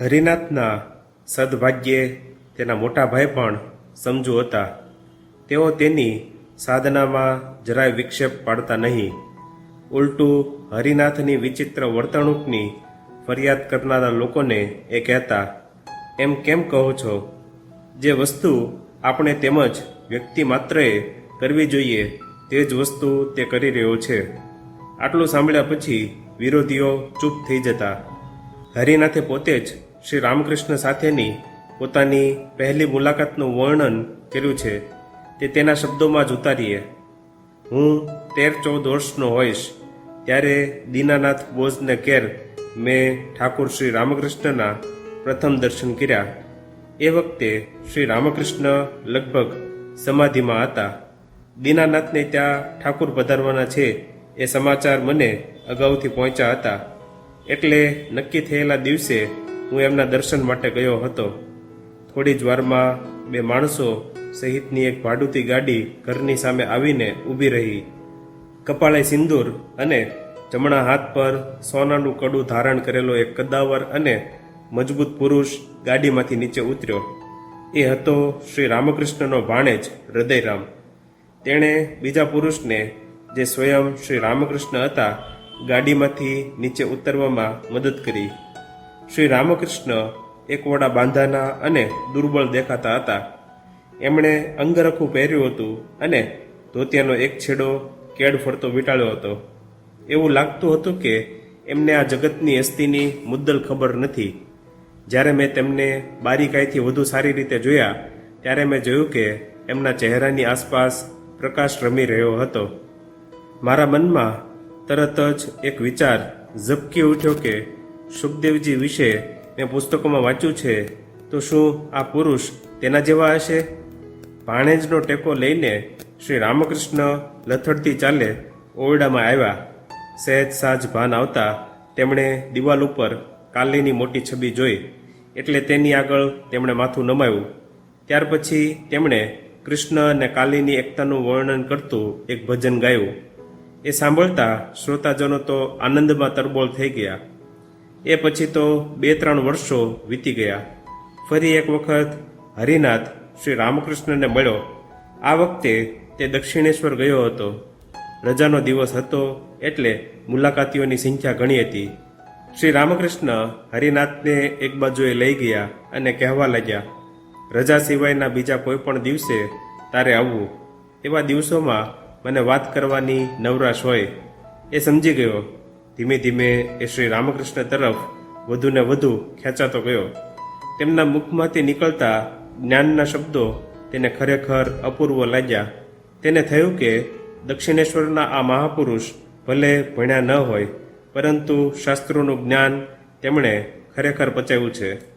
હરિનાથના સદભાગ્યે તેના મોટા ભાઈ પણ સમજુ હતા. તેઓ તેની સાધનામાં જરાય વિક્ષેપ પાડતા નહીં. ઉલટું હરિનાથની વિચિત્ર વર્તણૂકની ફરિયાદ કરનારા લોકોને એ કહેતા, એમ કેમ કહો છો? જે વસ્તુ આપણે તેમજ વ્યક્તિ માત્રએ કરવી જોઈએ, તે જ વસ્તુ તે કરી રહ્યો છે. આટલું સાંભળ્યા પછી વિરોધીઓ ચૂપ થઈ જતા. હરિનાથે પોતે જ શ્રી રામકૃષ્ણ સાથેની પોતાની પહેલી મુલાકાતનું વર્ણન કર્યું છે, તે તેના શબ્દોમાં જ ઉતારીએ. હું તેર ચૌદ વર્ષનો હોઈશ, ત્યારે દીનાનાથ બોઝને ઘેર મેં ઠાકુર શ્રી રામકૃષ્ણના પ્રથમ દર્શન કર્યા. એ વખતે શ્રી રામકૃષ્ણ લગભગ સમાધિમાં હતા. દીનાનાથને ત્યાં ઠાકુર પધારવાના છે, એ સમાચાર મને અગાઉથી પહોંચ્યા હતા. એટલે નક્કી થયેલા દિવસે હું એમના દર્શન માટે ગયો હતો. થોડી જ વારમાં બે માણસો સહિતની એક ભાડુતી ગાડી ઘરની સામે આવીને ઊભી રહી. કપાળે સિંદૂર અને જમણા હાથ પર સોનાનું કડું ધારણ કરેલો એક કદાવર અને મજબૂત પુરુષ ગાડીમાંથી નીચે ઉતર્યો. એ હતો શ્રી રામકૃષ્ણનો ભાણેજ હૃદયરામ. તેણે બીજા પુરુષને, જે સ્વયં શ્રી રામકૃષ્ણ હતા, ગાડીમાંથી નીચે ઉતરવામાં મદદ કરી. શ્રી રામકૃષ્ણ એક વડા બાંધાના અને દુર્બળ દેખાતા હતા. એમણે અંગરખું પહેર્યું હતું અને ધોતિયાનો એક છેડો કેડ ફરતો વીંટાળ્યો હતો. એવું લાગતું હતું કે એમને આ જગતની હસ્તીની મુદ્દલ ખબર નથી. જ્યારે મેં તેમને બારીકાઈથી વધુ સારી રીતે જોયા, ત્યારે મેં જોયું કે એમના ચહેરાની આસપાસ પ્રકાશ રમી રહ્યો હતો. મારા મનમાં તરત જ એક વિચાર ઝબકી ઉઠ્યો કે સુખદેવજી વિશે મેં પુસ્તકોમાં વાંચ્યું છે, તો શું આ પુરુષ તેના જેવા હશે? ભાણેજનો ટેકો લઈને શ્રી રામકૃષ્ણ લથડતી ચાલે ઓરડામાં આવ્યા. સહેજ સાજ ભાન આવતા તેમણે દિવાલ ઉપર કાલીની મોટી છબી જોઈ, એટલે તેની આગળ તેમણે માથું નમાવ્યું ત્યાર પછી તેમણે કૃષ્ણ અને કાલીની એકતાનું વર્ણન કરતું એક ભજન ગાયું. એ સાંભળતા શ્રોતાજનો તો આનંદમાં તરબોળ થઈ ગયા. એ પછી તો બે ત્રણ વર્ષો વીતી ગયા. ફરી એક વખત હરિનાથ શ્રી રામકૃષ્ણને મળ્યો. આ વખતે તે દક્ષિણેશ્વર ગયો હતો. રજાનો દિવસ હતો એટલે મુલાકાતીઓની સંખ્યા ઘણી હતી. શ્રી રામકૃષ્ણ હરિનાથને એક બાજુએ લઈ ગયા અને કહેવા લાગ્યા, રજા સિવાયના બીજા કોઈ પણ દિવસે તારે આવવું. એવા દિવસોમાં મને વાત કરવાની નવરાશ હોય. એ સમજી ગયો. ધીમે ધીમે એ શ્રી રામકૃષ્ણ તરફ વધુને વધુ ખેંચાતો ગયો. તેમના મુખમાંથી નીકળતા જ્ઞાનના શબ્દો તેને ખરેખર અપૂર્વ લાગ્યા. તેને થયું કે દક્ષિણેશ્વરના આ મહાપુરુષ ભલે ભણ્યા ન હોય, પરંતુ શાસ્ત્રોનું જ્ઞાન તેમણે ખરેખર પચાવ્યું છે.